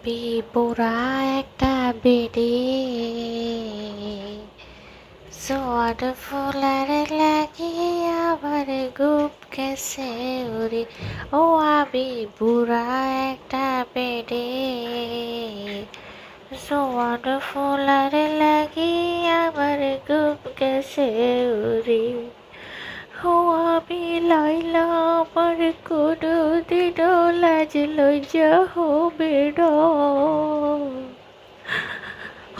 আমি পোড়া একটা বেডে সোয়ার ফুলার লাগি আবার গুপ গেছে উড়ি ও আমি বুড়া একটা বেডে সোয়ার ফুলার লাগি আবার গুপ গেছে উড়ি লাইলা, আমার কোনো দিনও লাজ লজ্জা হবে না।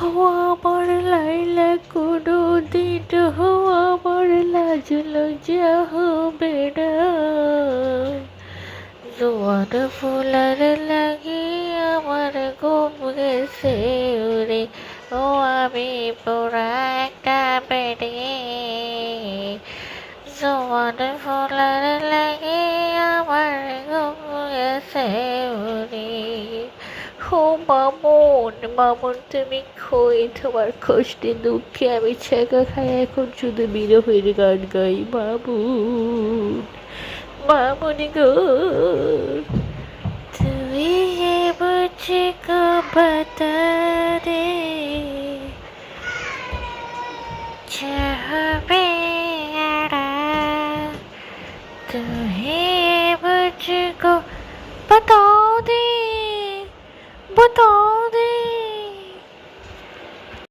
ও আমার লাইলা, কোনো দিন হো আমার লাজ লজ্জা হবে না। জোয়ার ফুলার লাগি আমার ঘুম গেছে ও আমি পোড়া একটা বেড়ে জোয়ান ফোলার লাগে আমার গেছে উড়ি হো মামন মামন তুমি খই তোমার কষ্টে দুঃখে আমি ছেঁকা খাই এখন শুধু বিরহের গান গাই মামুন মামনি গো তুমি যে বুঝে গো বাতারে চাহাবে 또 힘을 주고